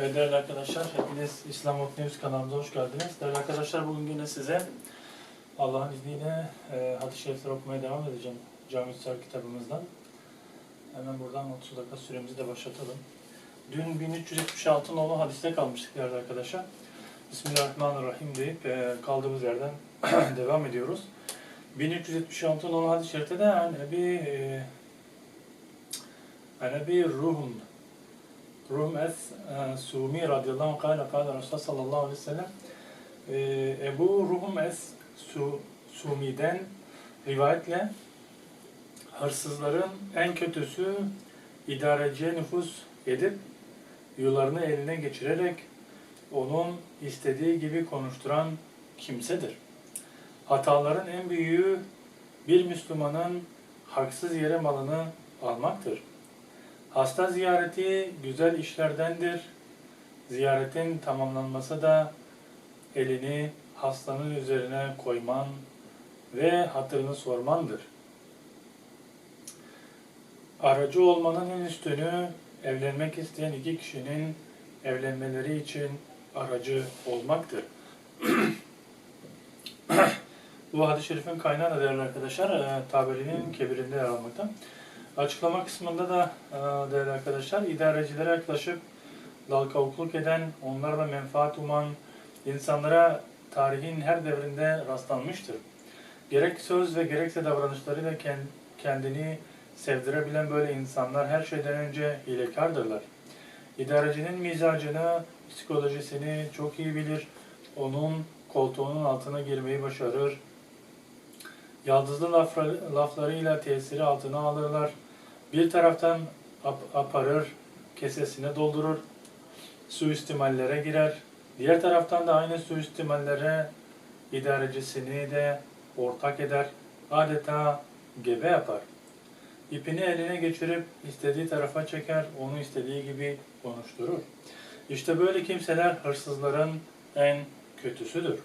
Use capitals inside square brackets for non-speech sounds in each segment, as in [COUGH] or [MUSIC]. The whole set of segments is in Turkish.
Evet değerli arkadaşlar, hepiniz İslam Ok News kanalımıza hoş geldiniz. Değerli arkadaşlar, bugün yine size Allah'ın izniyle e, hadis-i şerifleri okumaya devam edeceğim Cami Üstad kitabımızdan. Hemen buradan 30 dakika süremizi de başlatalım. Dün 1376 nolu hadiste kalmıştık değerli arkadaşlar. Bismillahirrahmanirrahim deyip e, kaldığımız yerden [CLEARS THROAT] devam ediyoruz. 1376 nolu hadis-i şerifte de yani bir e, yani bir ruhun Rum es e, Sumi radıyallahu anh kâle kâle Resulullah sallallahu aleyhi ve sellem e, Ebu Ruhum es Su, Sumi'den rivayetle hırsızların en kötüsü idareciye nüfus edip yularını eline geçirerek onun istediği gibi konuşturan kimsedir. Hataların en büyüğü bir Müslümanın haksız yere malını almaktır. Hasta ziyareti güzel işlerdendir. Ziyaretin tamamlanması da elini hastanın üzerine koyman ve hatırını sormandır. Aracı olmanın en üstünü evlenmek isteyen iki kişinin evlenmeleri için aracı olmaktır. [CLEARS THROAT] Bu hadis-i şerifin kaynağı da değerli arkadaşlar, e, Taberi'nin kebirinde yer almakta. Açıklama kısmında da e, değerli arkadaşlar idarecilere yaklaşıp dal kavukluk eden, onlarla menfaat uman insanlara tarihin her devrinde rastlanmıştır. Gerek söz ve gerekse davranışlarıyla kendini sevdirebilen böyle insanlar her şeyden önce hilekardırlar. İdarecinin mizacını, psikolojisini çok iyi bilir. Onun koltuğunun altına girmeyi başarır. Yaldızlı laflarıyla tesiri altına alırlar. Bir taraftan ap aparır, kesesine doldurur, suistimallere girer. Diğer taraftan da aynı suistimallere idarecisini de ortak eder. Adeta gebe yapar. İpini eline geçirip istediği tarafa çeker, onu istediği gibi konuşturur. İşte böyle kimseler hırsızların en kötüsüdür.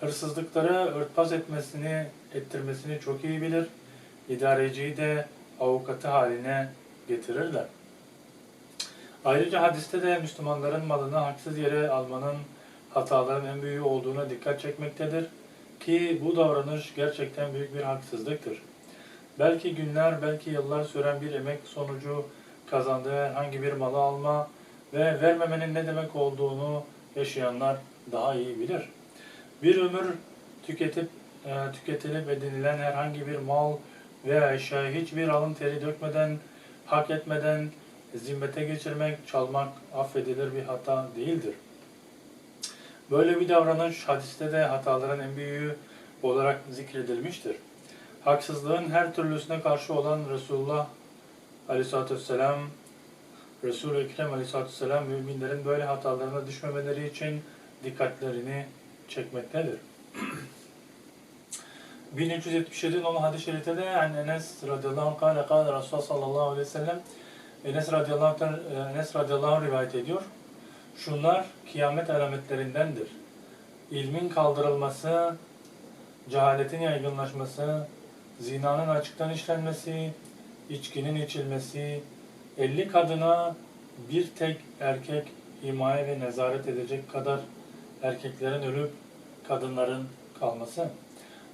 Hırsızlıkları örtbas etmesini, ettirmesini çok iyi bilir. İdareciyi de avukatı haline getirirler. Ayrıca hadiste de Müslümanların malını haksız yere almanın hataların en büyüğü olduğuna dikkat çekmektedir. Ki bu davranış gerçekten büyük bir haksızlıktır. Belki günler, belki yıllar süren bir emek sonucu kazandığı herhangi bir malı alma ve vermemenin ne demek olduğunu yaşayanlar daha iyi bilir. Bir ömür tüketip e, tüketilip edinilen herhangi bir mal veya eşyayı hiçbir alın teri dökmeden, hak etmeden zimmete geçirmek, çalmak affedilir bir hata değildir. Böyle bir davranış hadiste de hataların en büyüğü olarak zikredilmiştir. Haksızlığın her türlüsüne karşı olan Resulullah Aleyhisselatü Vesselam, Resul-i Ekrem Aleyhisselatü Vesselam müminlerin böyle hatalarına düşmemeleri için dikkatlerini çekmektedir. 1377 olan hadis-i şerifte de yani Enes radıyallahu anh kâle kâle Resulullah sallallahu aleyhi ve sellem Enes radıyallahu anh, Enes radıyallahu anh rivayet ediyor. Şunlar kıyamet alametlerindendir. İlmin kaldırılması, cehaletin yaygınlaşması, zinanın açıktan işlenmesi, içkinin içilmesi, elli kadına bir tek erkek himaye ve nezaret edecek kadar erkeklerin ölüp kadınların kalması.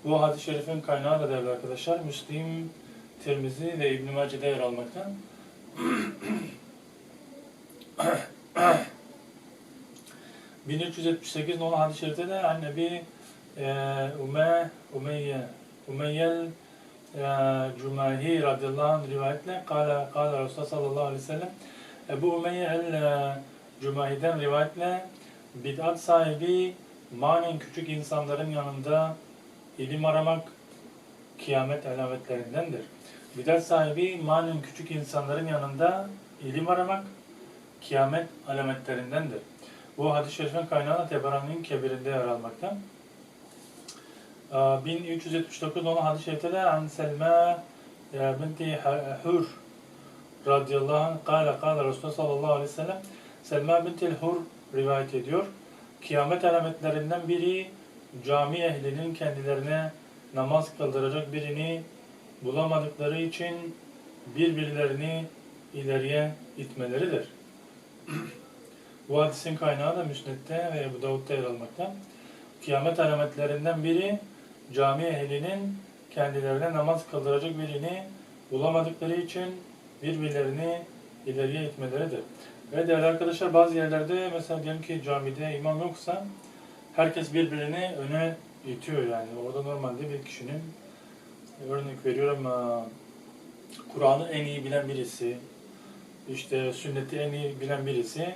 Bu hadis-i şerifin kaynağı da değerli arkadaşlar Müslim, Tirmizi ve İbn-i Mace'de yer almakta. [CLEARS THROAT] ...1378 nolu hadis-i şerifte de anne bir e, Ume, Umeyye, Umeyyel e, Cumahi radıyallahu anh rivayetle kâle, kâle Resulullah sallallahu aleyhi ve sellem Ebu Umeyye el e, Cumahi'den rivayetle bid'at sahibi manen küçük insanların yanında ilim aramak kıyamet alametlerindendir. Bidat sahibi manen küçük insanların yanında ilim aramak kıyamet alametlerindendir. Bu hadis-i şerifin kaynağı Teberani'nin kebirinde yer almakta. 1379 olan hadis-i şerifte de An Selma binti Hur radıyallahu anh kâle kâle Resulullah sallallahu aleyhi ve sellem Selma binti Hur rivayet ediyor. Kıyamet alametlerinden biri cami ehlinin kendilerine namaz kıldıracak birini bulamadıkları için birbirlerini ileriye itmeleridir. [CLEARS THROAT] Bu hadisin kaynağı da Müsned'de ve Ebu Davud'da yer almakta. Kıyamet alametlerinden biri cami ehlinin kendilerine namaz kıldıracak birini bulamadıkları için birbirlerini ileriye itmeleridir. Ve değerli arkadaşlar bazı yerlerde mesela diyelim ki camide imam yoksa herkes birbirini öne itiyor yani. Orada normalde bir kişinin örnek veriyorum eee, Kur'an'ı en iyi bilen birisi, işte sünneti en iyi bilen birisi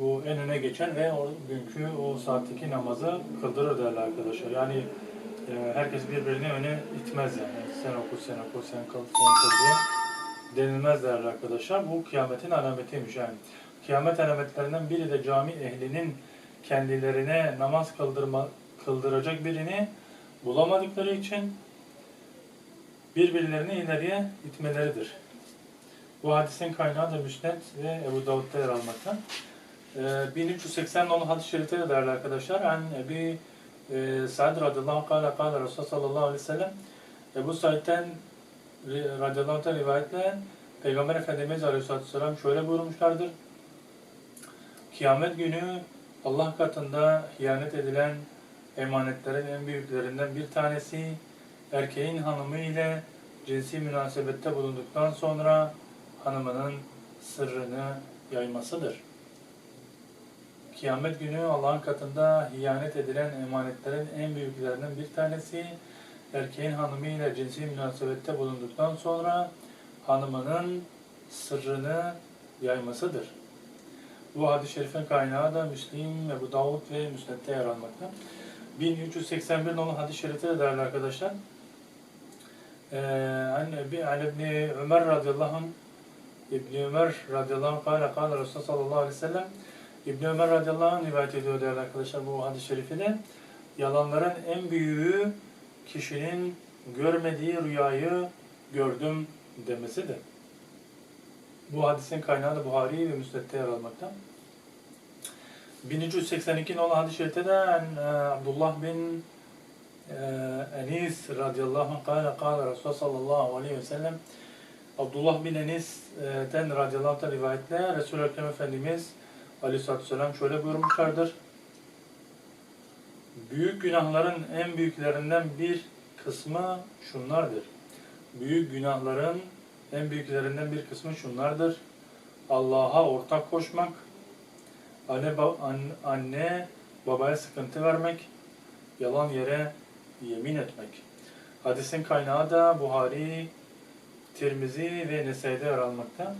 bu en öne geçen ve o günkü o saatteki namazı kıldırır değerli arkadaşlar. Yani e, herkes birbirini öne itmez yani. Sen oku, sen oku, sen kıl, sen kıl diye denilmez değerli arkadaşlar. Bu kıyametin alametiymiş yani. Kıyamet alametlerinden biri de cami ehlinin kendilerine namaz kıldırma, kıldıracak birini bulamadıkları için birbirlerini ileriye itmeleridir. Bu hadisin kaynağı da Müsned ve Ebu Davud'da yer almakta. Ee, 1380 nolu hadis-i şerifte de değerli arkadaşlar. An Ebi e, Sa'd radıyallahu anh kâle kâle Resulullah sallallahu aleyhi ve sellem Ebu Sa'id'den ri- radıyallahu anh'tan rivayetle Peygamber Efendimiz aleyhissalatü vesselam şöyle buyurmuşlardır. Kıyamet günü Allah katında hiyanet edilen emanetlerin en büyüklerinden bir tanesi erkeğin hanımı ile cinsi münasebette bulunduktan sonra hanımının sırrını yaymasıdır. Kıyamet günü Allah'ın katında hiyanet edilen emanetlerin en büyüklerinden bir tanesi erkeğin hanımı ile cinsi münasebette bulunduktan sonra hanımının sırrını yaymasıdır. Bu hadis-i şerifin kaynağı da Müslim, Ebu Davud ve Müsned'de yer almakta. 1381 nolu hadis-i şerifte de değerli arkadaşlar. An İbni Ömer radıyallahu anh İbni Ömer radıyallahu anh kâle kâle Resulullah sallallahu aleyhi ve sellem İbni Ömer radıyallahu anh rivayet ediyor değerli arkadaşlar bu hadis-i şerifi de. Yalanların en büyüğü kişinin görmediği rüyayı gördüm demesidir. Bu hadisin kaynağı da Buhari ve Müsned'de yer almakta. 1382 nolu hadis-i şerifte de Abdullah bin e, Enis radıyallahu anh kâle kâle Resulullah sallallahu aleyhi ve sellem Abdullah bin Enis'ten radıyallahu anh'tan rivayetle Resul-i Ekrem Efendimiz aleyhissalatü vesselam şöyle buyurmuşlardır. Büyük günahların en büyüklerinden bir kısmı şunlardır. Büyük günahların en büyüklerinden bir kısmı şunlardır. Allah'a ortak koşmak, anne, ba- an- anne babaya sıkıntı vermek, yalan yere yemin etmek. Hadisin kaynağı da Buhari, Tirmizi ve Nesai'de yer almakta.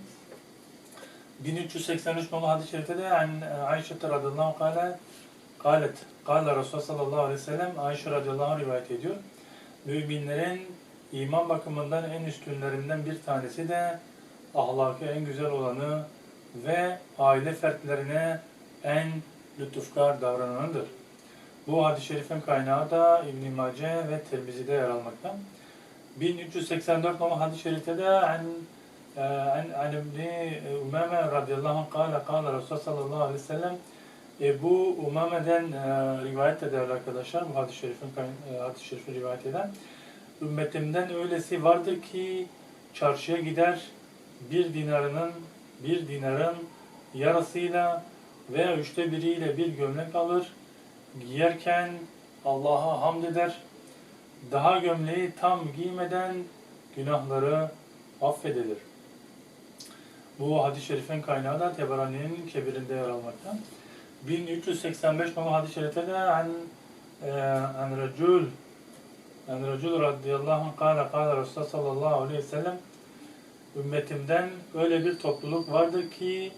1383 nolu hadis-i şerifte de Ayşe radıyallahu kâle kâlet kâle Resulullah sallallahu aleyhi ve sellem Ayşe radıyallahu rivayet ediyor. Müminlerin iman bakımından en üstünlerinden bir tanesi de ahlakı en güzel olanı ve aile fertlerine en lütufkar davrananıdır. Bu hadis-i şerifin kaynağı da İbn-i Mace ve Tirmizi'de yer almakta. 1384 numaralı hadis-i şerifte de an an an İbn Umame radıyallahu anh kâle kâle Resulullah sallallahu aleyhi ve sellem Ebu Umame'den e, rivayet eder arkadaşlar bu hadis-i şerifin e, hadis-i şerifi rivayet eden ümmetimden öylesi vardır ki çarşıya gider bir dinarının bir dinarın yarısıyla veya üçte biriyle bir gömlek alır giyerken Allah'a hamd eder daha gömleği tam giymeden günahları affedilir. Bu hadis-i şerifin kaynağı da Tebarani'nin kebirinde yer almakta. 1385 numaralı hadis-i şerifte de an, e, an radıyallahu anh kâle kâle Resulullah sallallahu aleyhi ve sellem ümmetimden öyle bir topluluk vardır ki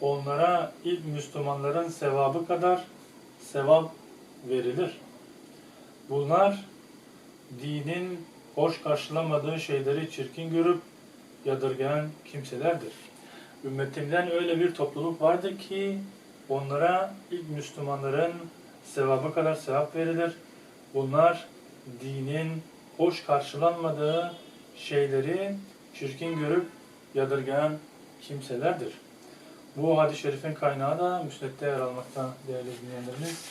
onlara ilk Müslümanların sevabı kadar sevap verilir. Bunlar dinin hoş karşılamadığı şeyleri çirkin görüp yadırgayan kimselerdir. Ümmetimden öyle bir topluluk vardır ki onlara ilk Müslümanların sevabı kadar sevap verilir. Bunlar dinin hoş karşılanmadığı şeyleri çirkin görüp yadırgayan kimselerdir. Bu hadis-i şerifin kaynağı da Müsned'de yer almakta değerli dinleyenlerimiz.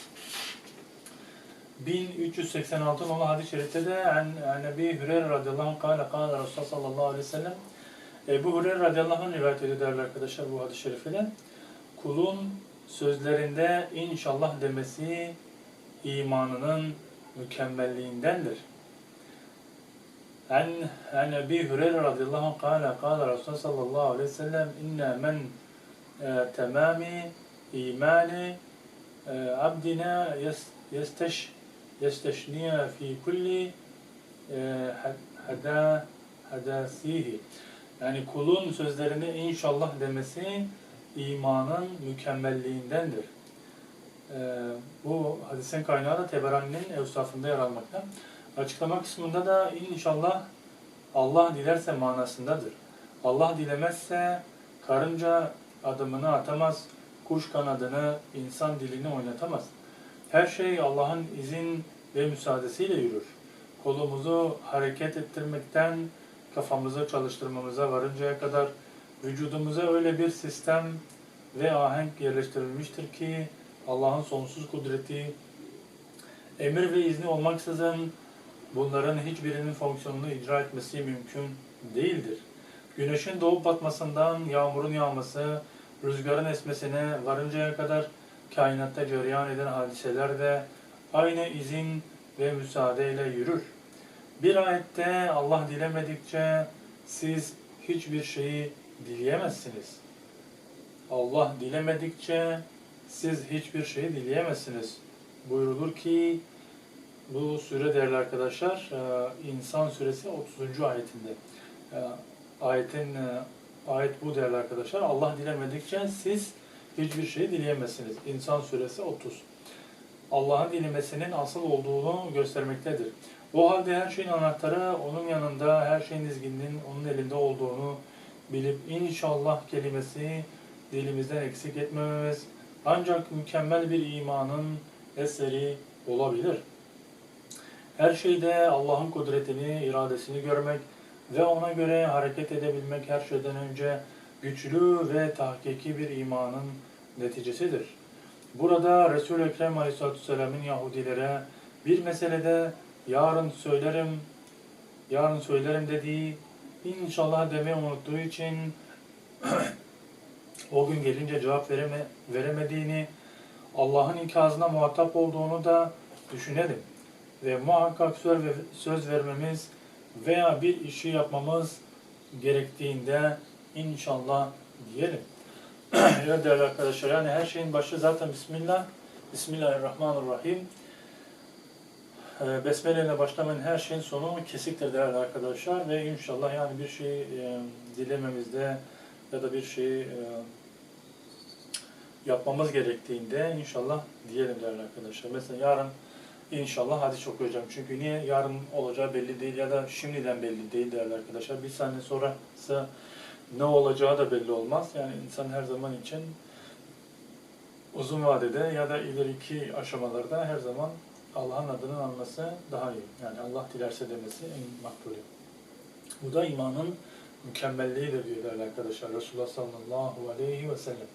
1386 nolu hadis-i şerifte de en en Ebi Hüreyre radıyallahu anh kâle kâle Resulullah sallallahu aleyhi ve sellem Ebu Hureyre radıyallahu anh rivayet ediyor değerli arkadaşlar bu hadis-i şerifiyle. kulun sözlerinde inşallah demesi imanının mükemmelliğindendir. An an Ebi Hureyre radıyallahu anh kâle kâle Resulullah sallallahu aleyhi ve sellem inne men e, temami imani e, abdina yesteş yesteşniye fi kulli e, hada hadasihi yani kulun sözlerini inşallah demesi imanın mükemmelliğindendir. Ee, bu hadisin kaynağı da Teberani'nin evsafında yer almakta. Açıklama kısmında da inşallah Allah dilerse manasındadır. Allah dilemezse karınca adımını atamaz, kuş kanadını, insan dilini oynatamaz. Her şey Allah'ın izin ve müsaadesiyle yürür. Kolumuzu hareket ettirmekten kafamızı çalıştırmamıza varıncaya kadar vücudumuza öyle bir sistem ve ahenk yerleştirilmiştir ki Allah'ın sonsuz kudreti, emir ve izni olmaksızın bunların hiçbirinin fonksiyonunu icra etmesi mümkün değildir. Güneşin doğup batmasından yağmurun yağması, rüzgarın esmesine varıncaya kadar kainatta cereyan eden hadiseler de aynı izin ve müsaadeyle yürür. Bir ayette Allah dilemedikçe siz hiçbir şeyi dileyemezsiniz. Allah dilemedikçe siz hiçbir şeyi dileyemezsiniz. Buyurulur ki bu sure değerli arkadaşlar e, İnsan suresi 30. ayetinde. E, Ayetin e, ayet bu değerli arkadaşlar. Allah dilemedikçe siz hiçbir şeyi dileyemezsiniz. İnsan suresi 30. Allah'ın dilemesinin asıl olduğunu göstermektedir. O halde her şeyin anahtarı onun yanında, her şeyin izginliğinin onun elinde olduğunu bilip inşallah kelimesi dilimizden eksik etmememiz ancak mükemmel bir imanın eseri olabilir. Her şeyde Allah'ın kudretini, iradesini görmek ve ona göre hareket edebilmek her şeyden önce güçlü ve tahkiki bir imanın neticesidir. Burada Resul-i Ekrem Aleyhisselatü Yahudilere bir meselede yarın söylerim, yarın söylerim dediği, inşallah demeyi unuttuğu için [CLEARS THROAT] o gün gelince cevap vereme, veremediğini, Allah'ın ikazına muhatap olduğunu da düşünelim. Ve muhakkak söz, ve- söz vermemiz veya bir işi yapmamız gerektiğinde inşallah diyelim. [CLEARS THROAT] evet değerli arkadaşlar yani her şeyin başı zaten Bismillah. Bismillahirrahmanirrahim. Ee, Besmele ile başlamayan her şeyin sonu kesiktir değerli arkadaşlar ve inşallah yani bir şey e, dilememizde ya da bir şeyi e, yapmamız gerektiğinde inşallah diyelim değerli arkadaşlar. Mesela yarın inşallah hadis okuyacağım. Çünkü niye yarın olacağı belli değil ya da şimdiden belli değil değerli arkadaşlar. Bir saniye sonrası ne olacağı da belli olmaz. Yani insan her zaman için uzun vadede ya da ileriki aşamalarda her zaman Allah'ın adının anması daha iyi. Yani Allah dilerse demesi en makbulü. Bu da imanın mükemmelliğidir diyor değerli arkadaşlar. Resulullah sallallahu aleyhi ve sellem.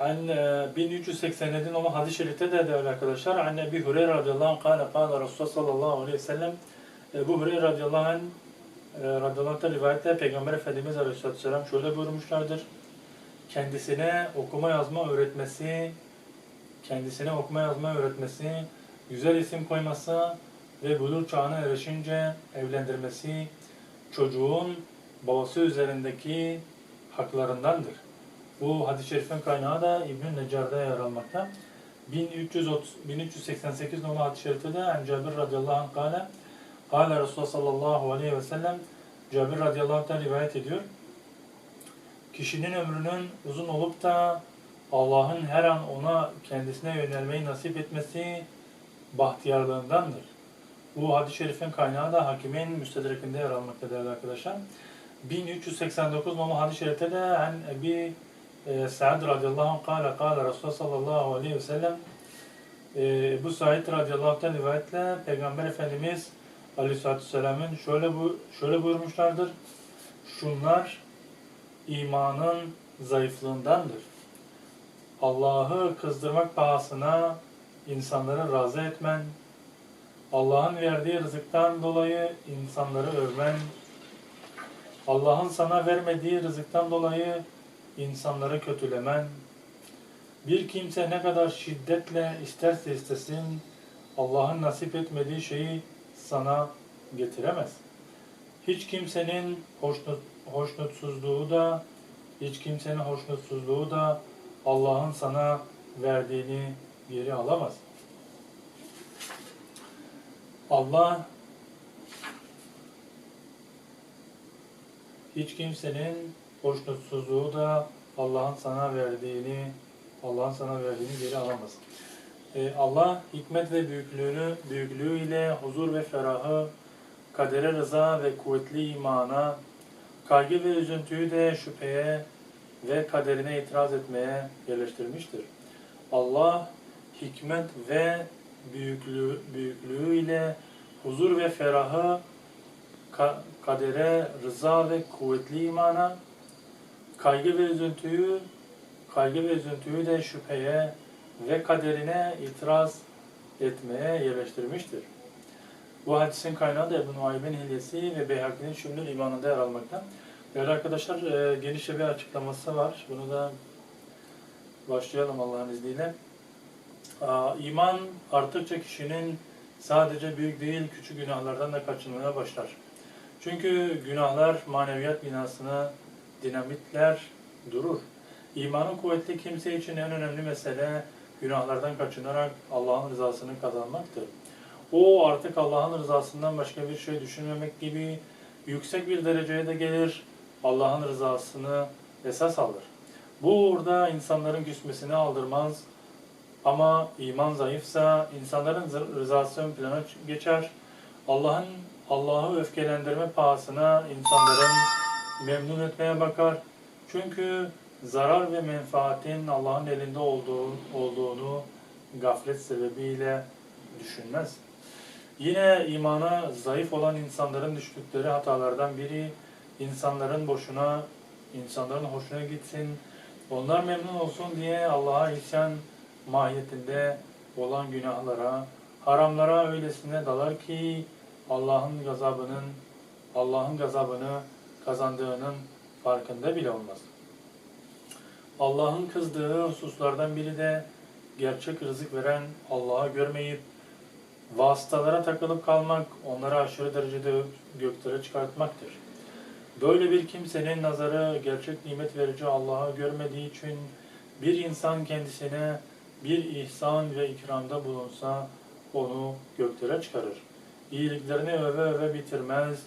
An e, 1387 numaralı hadis-i şerifte de değerli arkadaşlar. An Ebi Hureyre radıyallahu anh kâle kâle Resulullah sallallahu aleyhi ve sellem Ebu Hureyre radıyallahu anh e, radıyallahu anh'ta rivayette Peygamber Efendimiz aleyhisselatü vesselam şöyle buyurmuşlardır. Kendisine okuma yazma öğretmesi, kendisine okuma yazma öğretmesi, güzel isim koyması ve bulur çağına erişince evlendirmesi çocuğun babası üzerindeki haklarındandır. Bu hadis-i şerifin kaynağı da İbn-i Necar'da yer almakta. 1330, 1388 numaralı hadis-i şerifte de En Cabir radıyallahu anh kâle Kâle Resulullah sallallahu aleyhi ve sellem Cabir radıyallahu anh'tan rivayet ediyor. Kişinin ömrünün uzun olup da Allah'ın her an ona kendisine yönelmeyi nasip etmesi bahtiyarlığındandır. Bu hadis-i şerifin kaynağı da Hakimin Müstedrek'inde yer almakta değerli arkadaşlar. 1389 numaralı hadis-i şerifte de en Ebi Sa'd radıyallahu anh kâle kâle Resulullah sallallahu aleyhi ve sellem e, bu Said radıyallahu anh'tan rivayetle Peygamber Efendimiz aleyhissalatü vesselamın şöyle, bu, şöyle buyurmuşlardır. Şunlar imanın zayıflığındandır. Allah'ı kızdırmak pahasına insanları razı etmen, Allah'ın verdiği rızıktan dolayı insanları övmen, Allah'ın sana vermediği rızıktan dolayı insanları kötülemen, Bir kimse ne kadar şiddetle isterse istesin Allah'ın nasip etmediği şeyi sana getiremez. Hiç kimsenin hoşnut, hoşnutsuzluğu da hiç kimsenin hoşnutsuzluğu da Allah'ın sana verdiğini geri alamaz. Allah hiç kimsenin hoşnutsuzluğu da Allah'ın sana verdiğini Allah'ın sana verdiğini geri alamaz. Ee, Allah hikmet ve büyüklüğünü büyüklüğüyle huzur ve ferahı, kadere rıza ve kuvvetli imana, kaygı ve üzüntüyü de şüpheye ve kaderine itiraz etmeye yerleştirmiştir. Allah hikmet ve büyüklüğü, büyüklüğüyle huzur ve ferahı, ka- kadere rıza ve kuvvetli imana, kaygı ve üzüntüyü, kaygı ve üzüntüyü de şüpheye ve kaderine itiraz etmeye yerleştirmiştir. Bu hadisin kaynağı da Ebu Nuaym'in hilyesi ve Beyhaki'nin şümlül imanında yer almakta. Değerli arkadaşlar e, genişçe bir açıklaması var. Bunu da başlayalım Allah'ın izniyle. Aa, İman arttıkça kişinin sadece büyük değil küçük günahlardan da kaçınmaya başlar. Çünkü günahlar maneviyat binasını dinamitler durur. İmanı kuvvetli kimse için en önemli mesele günahlardan kaçınarak Allah'ın rızasını kazanmaktır. O artık Allah'ın rızasından başka bir şey düşünmemek gibi yüksek bir dereceye de gelir, Allah'ın rızasını esas alır. Bu uğurda insanların küsmesini aldırmaz ama iman zayıfsa insanların rızası ön plana geçer. Allah'ın Allah'ı öfkelendirme pahasına insanların memnun etmeye bakar. Çünkü zarar ve menfaatin Allah'ın elinde olduğu, olduğunu gaflet sebebiyle düşünmez. Yine imana zayıf olan insanların düştükleri hatalardan biri insanların boşuna, insanların hoşuna gitsin, onlar memnun olsun diye Allah'a isyan mahiyetinde olan günahlara, haramlara öylesine dalar ki Allah'ın gazabının Allah'ın gazabını kazandığının farkında bile olmaz. Allah'ın kızdığı hususlardan biri de gerçek rızık veren Allah'ı görmeyip vasıtalara takılıp kalmak, onları aşırı derecede göklere çıkartmaktır. Böyle bir kimsenin nazarı gerçek nimet verici Allah'ı görmediği için bir insan kendisine bir ihsan ve ikramda bulunsa onu göklere çıkarır. İyiliklerini öve öve bitirmez.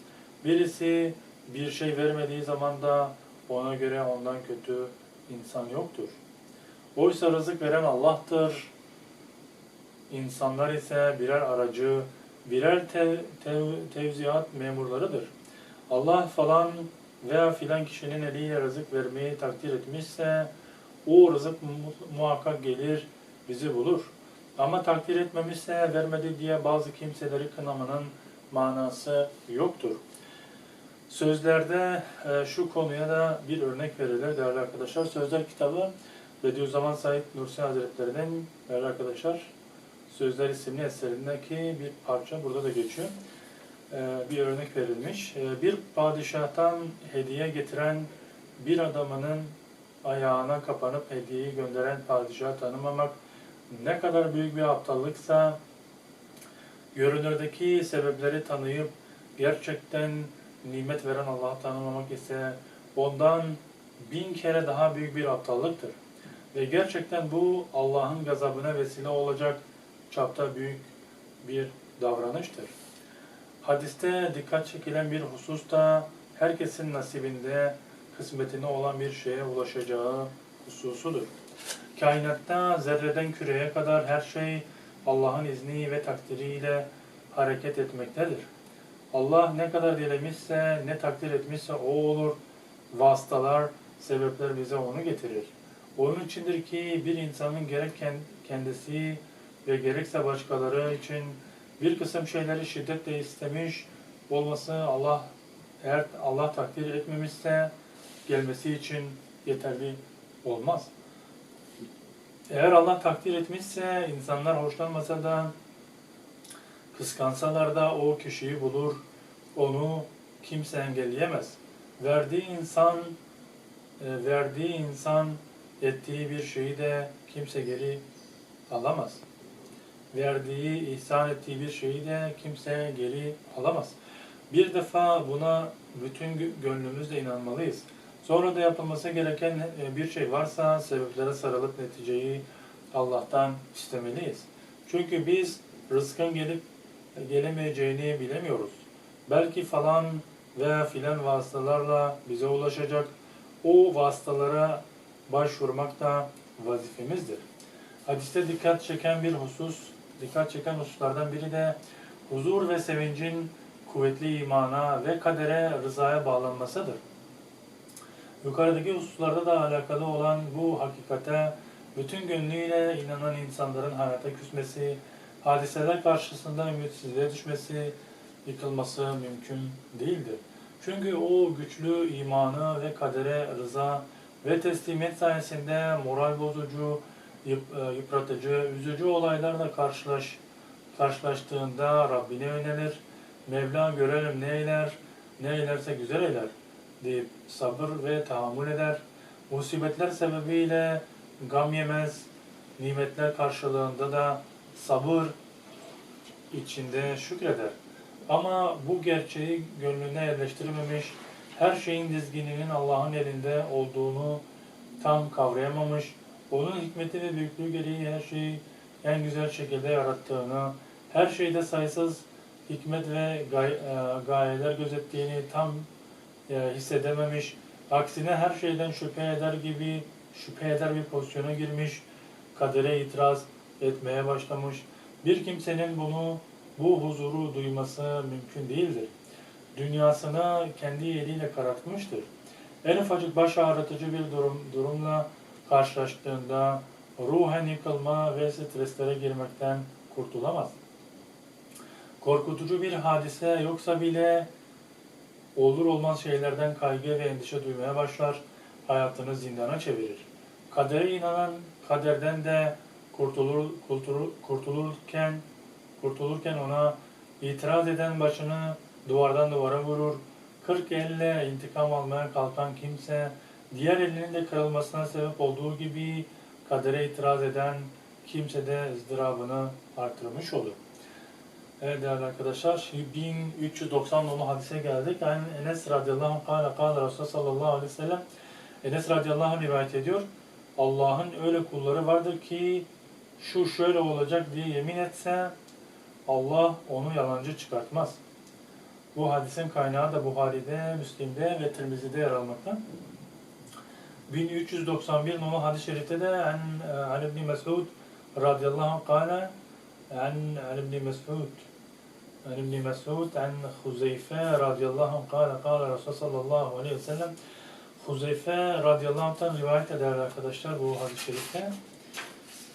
Birisi bir şey vermediği zaman da ona göre ondan kötü insan yoktur. Oysa rızık veren Allah'tır. İnsanlar ise birer aracı, birer tev, tev, tevziat memurlarıdır. Allah falan veya filan kişinin eliyle rızık vermeyi takdir etmişse o rızık mu- muhakkak gelir, bizi bulur. Ama takdir etmemişse vermedi diye bazı kimseleri kınamanın manası yoktur. Sözlerde e, şu konuya da bir örnek verilir değerli arkadaşlar. Sözler kitabı Bediüzzaman Said Nursi Hazretleri'nin değerli arkadaşlar Sözler isimli eserindeki bir parça burada da geçiyor. E, bir örnek verilmiş. E, bir padişahtan hediye getiren bir adamının ayağına kapanıp hediyeyi gönderen padişahı tanımamak ne kadar büyük bir aptallıksa görünürdeki sebepleri tanıyıp gerçekten nimet veren Allah'ı tanımamak ise ondan bin kere daha büyük bir aptallıktır. Ve gerçekten bu Allah'ın gazabına vesile olacak çapta büyük bir davranıştır. Hadiste dikkat çekilen bir husus da herkesin nasibinde kısmetine olan bir şeye ulaşacağı hususudur. Kainatta zerreden küreye kadar her şey Allah'ın izni ve takdiriyle hareket etmektedir. Allah ne kadar dilemişse, ne takdir etmişse o olur. Vasıtalar, sebepler bize onu getirir. Onun içindir ki bir insanın gerek kend- kendisi ve gerekse başkaları için bir kısım şeyleri şiddetle istemiş olması Allah eğer Allah takdir etmemişse gelmesi için yeterli olmaz. Eğer Allah takdir etmişse insanlar hoşlanmasa da kıskansalar da o kişiyi bulur. Onu kimse engelleyemez. Verdiği insan e, verdiği insan ettiği bir şeyi de kimse geri alamaz. Verdiği, ihsan ettiği bir şeyi de kimse geri alamaz. Bir defa buna bütün gö- gönlümüzle inanmalıyız. Sonra da yapılması gereken e, bir şey varsa sebeplere sarılıp neticeyi Allah'tan istemeliyiz. Çünkü biz rızkın gelip gelemeyeceğini bilemiyoruz. Belki falan veya filan vasıtalarla bize ulaşacak. O vasıtalara başvurmak da vazifemizdir. Hadiste dikkat çeken bir husus, dikkat çeken hususlardan biri de huzur ve sevincin kuvvetli imana ve kadere rızaya bağlanmasıdır. Yukarıdaki hususlarda da alakalı olan bu hakikate bütün gönlüyle inanan insanların hayata küsmesi, hadiseler karşısında ümitsizliğe düşmesi, yıkılması mümkün değildir. Çünkü o güçlü imanı ve kadere rıza ve teslimiyet sayesinde moral bozucu, e, yıpratıcı, üzücü olaylarla karşılaş, karşılaştığında Rabbine yönelir. Mevla görelim ne eyler, ne eylerse güzel eyler deyip sabır ve tahammül eder. Musibetler sebebiyle gam yemez, nimetler karşılığında da sabır içinde şükreder. Ama bu gerçeği gönlüne yerleştirmemiş, her şeyin dizgininin Allah'ın elinde olduğunu tam kavrayamamış, onun hikmeti ve büyüklüğü gereği her şeyi en güzel şekilde yarattığını, her şeyde sayısız hikmet ve gay- e, gayeler gözettiğini tam e, hissedememiş, aksine her şeyden şüphe eder gibi şüphe eder bir pozisyona girmiş, kadere itiraz etmeye başlamış. Bir kimsenin bunu, bu huzuru duyması mümkün değildir. Dünyasını kendi eliyle karartmıştır. En ufacık baş ağrıtıcı bir durum, durumla karşılaştığında ruhen yıkılma ve streslere girmekten kurtulamaz. Korkutucu bir hadise yoksa bile olur olmaz şeylerden kaygı ve endişe duymaya başlar, hayatını zindana çevirir. Kadere inanan kaderden de kurtulur, kurtulur, kurtulurken kurtulurken ona itiraz eden başını duvardan duvara vurur. Kırk elle intikam almaya kalkan kimse diğer elinin de kırılmasına sebep olduğu gibi kadere itiraz eden kimse de ızdırabını artırmış olur. Evet değerli arkadaşlar, 1390 nolu hadise geldik. Yani Enes radıyallahu anh, kâle kâle Resulullah sallallahu aleyhi ve sellem, Enes radıyallahu anh rivayet ediyor. Allah'ın öyle kulları vardır ki şu şöyle olacak diye yemin etse Allah onu yalancı çıkartmaz. Bu hadisin kaynağı da Buhari'de, Müslim'de ve Tirmizi'de yer almakta. 1391 nolu hadis-i şerifte de an, an İbni Mesud radıyallahu anh عن عن ابن مسعود عن ابن مسعود عن خزيفة رضي الله عنه قال قال Resul sallallahu aleyhi ve sellem Huzeyfe radıyallahu anh'tan rivayet eder arkadaşlar bu hadis-i şerifte.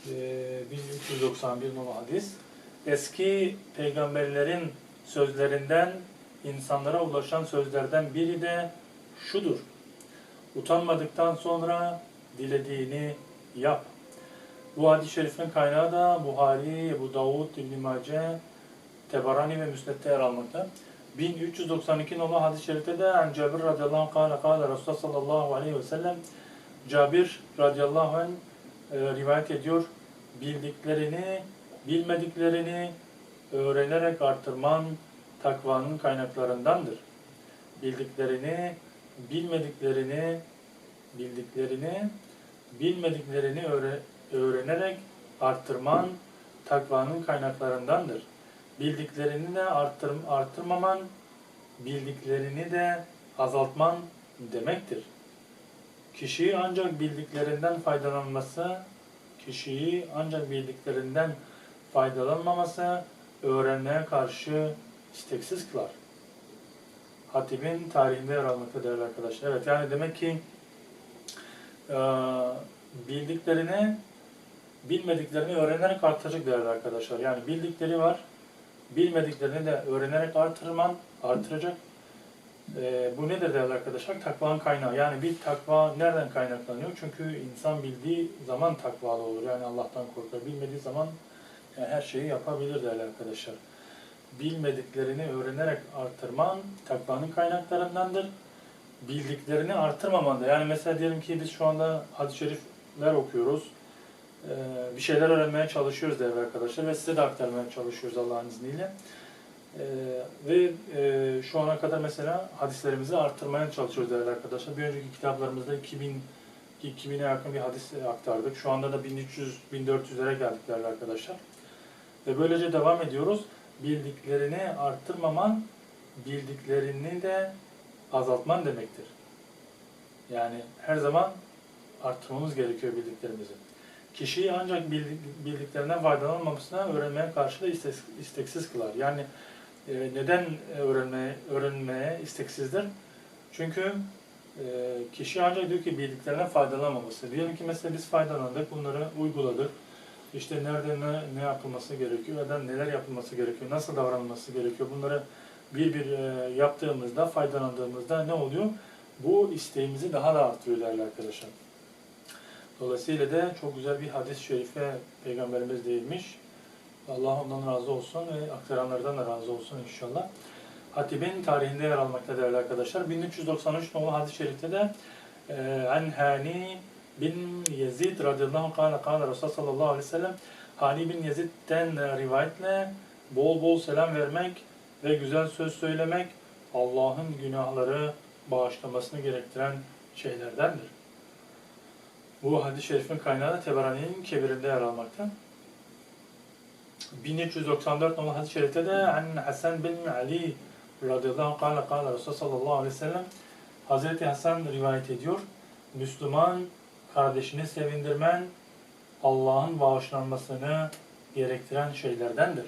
Ee, 1391 numaralı hadis. Eski peygamberlerin sözlerinden insanlara ulaşan sözlerden biri de şudur. Utanmadıktan sonra dilediğini yap. Bu hadis-i şerifin kaynağı da Buhari, Ebu Davud, İbn-i Mace, Tebarani ve Müsned'de yer almakta. 1392 nolu hadis-i şerifte de en Cabir radıyallahu anh kâle kâle Resulullah sallallahu aleyhi ve sellem Cabir radıyallahu anh e, rivayet ediyor. Bildiklerini, bilmediklerini öğrenerek artırman takvanın kaynaklarındandır. Bildiklerini, bilmediklerini, bildiklerini, bilmediklerini öğre, öğrenerek arttırman takvanın kaynaklarındandır. Bildiklerini de arttır, arttırmaman, bildiklerini de azaltman demektir. Kişiyi ancak bildiklerinden faydalanması, kişiyi ancak bildiklerinden faydalanmaması öğrenmeye karşı isteksiz kılar. Hatib'in tarihinde yer almakta değerli arkadaşlar. Evet yani demek ki eee, bildiklerini bilmediklerini öğrenerek artacak değerli arkadaşlar. Yani bildikleri var, bilmediklerini de öğrenerek artırman, artıracak. Ee, bu nedir değerli arkadaşlar? Takvanın kaynağı. Yani bir takva nereden kaynaklanıyor? Çünkü insan bildiği zaman takvalı olur. Yani Allah'tan korkar. Bilmediği zaman yani her şeyi yapabilir değerli arkadaşlar. Bilmediklerini öğrenerek artırman takvanın kaynaklarındandır. Bildiklerini artırmaman da. Yani mesela diyelim ki biz şu anda hadis-i şerif hadisler okuyoruz. Ee, bir şeyler öğrenmeye çalışıyoruz değerli arkadaşlar ve size de aktarmaya çalışıyoruz Allah'ın izniyle. Ee, ve e, şu ana kadar mesela hadislerimizi arttırmaya çalışıyoruz değerli arkadaşlar. Bir önceki kitaplarımızda 2000 2000'e yakın bir hadis aktardık. Şu anda da 1300-1400'lere geldik değerli arkadaşlar. Ve böylece devam ediyoruz. Bildiklerini arttırmaman, bildiklerini de azaltman demektir. Yani her zaman arttırmamız gerekiyor bildiklerimizi. Kişiyi ancak bildik- bildiklerinden faydalanmamasına öğrenmeye karşı da istek- isteksiz kılar. Yani e, neden öğrenmeye, öğrenmeye isteksizdir? Çünkü e, kişi ancak diyor ki bildiklerinden faydalanmaması. Diyelim ki mesela biz faydalandık, bunları uyguladık. İşte nerede ne, ne yapılması gerekiyor, da neler yapılması gerekiyor, nasıl davranılması gerekiyor. Bunları bir bir e, yaptığımızda, faydalandığımızda ne oluyor? Bu isteğimizi daha da artırıyor değerli arkadaşlar. Dolayısıyla da çok güzel bir hadis-i şerife Peygamberimiz değinmiş. Allah ondan razı olsun ve aktaranlardan da razı olsun inşallah. Hatib'in tarihinde yer almakta değerli arkadaşlar. 1393 nolu hadis-i şerifte de e, An Hani bin Yezid radıyallahu anh kâle kâle Resulullah sallallahu aleyhi ve sellem Hani bin Yezid'den e, rivayetle bol bol selam vermek ve güzel söz söylemek Allah'ın günahları bağışlamasını gerektiren şeylerdendir. Bu hadis-i şerifin kaynağı da Teberani'nin kebirinde yer almakta. 1394 numaralı hadis-i şerifte de An Hasan bin Ali radıyallahu anh kâle kâle Resulullah sallallahu aleyhi ve sellem Hazreti Hasan rivayet ediyor. Müslüman kardeşini sevindirmen Allah'ın bağışlanmasını gerektiren şeylerdendir.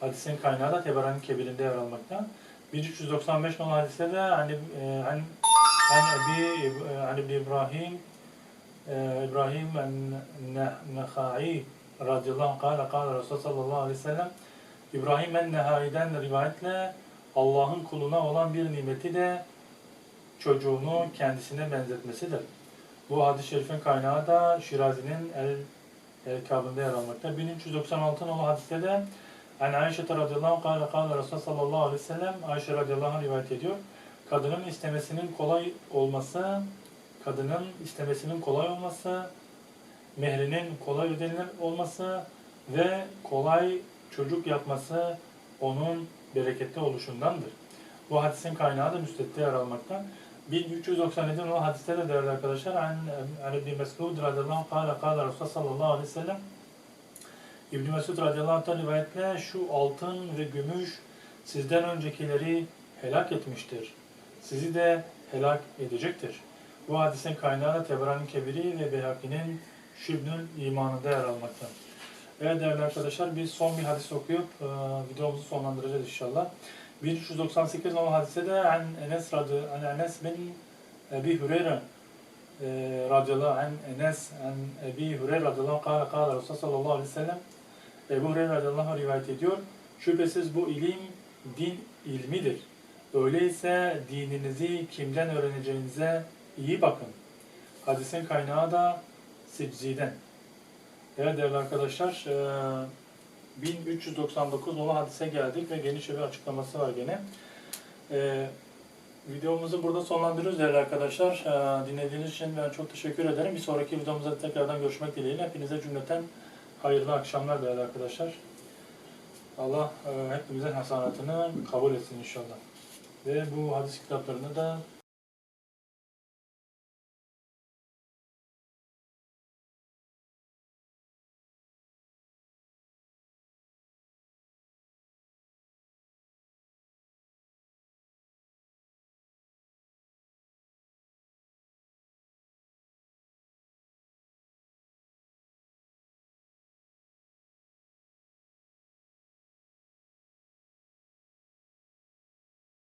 Hadisin kaynağı da Teberani Kebir'inde yer almakta. 1395 numaralı hadiste de hani e, hani Ebi e, hani İbni İbrahim İbrahim en-Nehai radıyallahu anh kâle kâle Resulullah sallallahu aleyhi ve sellem İbrahim en-Nehai'den rivayetle Allah'ın kuluna olan bir nimeti de çocuğunu kendisine benzetmesidir. Bu hadis-i şerifin kaynağı da Şirazi'nin El El-Kab'ında yer almakta. 1396 nolu hadiste de An Ayşe radıyallahu anh kâle kâle Resulullah sallallahu aleyhi ve sellem Ayşe radıyallahu anh rivayet ediyor. Kadının istemesinin kolay olması, kadının istemesinin kolay olması, mehrinin kolay ödenilir olması ve kolay çocuk yapması onun bereketli oluşundandır. Bu hadisin kaynağı da müstette yer almakta. 1397 olan hadiste de değerli arkadaşlar an, İbni Mesud radıyallahu kâle kâle Resulullah sallallahu aleyhi ve sellem İbni Mesud radıyallahu anh'tan rivayetle şu altın ve gümüş sizden öncekileri helak etmiştir. Sizi de helak edecektir. Bu hadisin kaynağı da Kebiri ve Beyhaki'nin Şibnül imanında yer almakta. Evet değerli arkadaşlar biz son bir hadis okuyup e, videomuzu sonlandıracağız inşallah. 1398 numaralı hadise de an Enes radı an Enes bin Ebi Hureyre e, radıyallahu an Enes an Ebi Hureyre radıyallahu kâle kâle Resulullah sallallahu aleyhi ve sellem Ebu Hureyre radıyallahu rivayet ediyor. Şüphesiz bu ilim din ilmidir. Öyleyse dininizi kimden öğreneceğinize iyi bakın. Hadisin kaynağı da Siczi'den. Evet değerli arkadaşlar, eee, 1399 nolu hadise geldik ve geniş bir açıklaması var gene. Eee, videomuzu burada sonlandırıyoruz değerli arkadaşlar. Eee, dinlediğiniz için ben çok teşekkür ederim. Bir sonraki videomuzda tekrardan görüşmek dileğiyle. Hepinize cümleten hayırlı akşamlar değerli arkadaşlar. Allah hepimizin hasanatını kabul etsin inşallah. Ve bu hadis kitaplarını da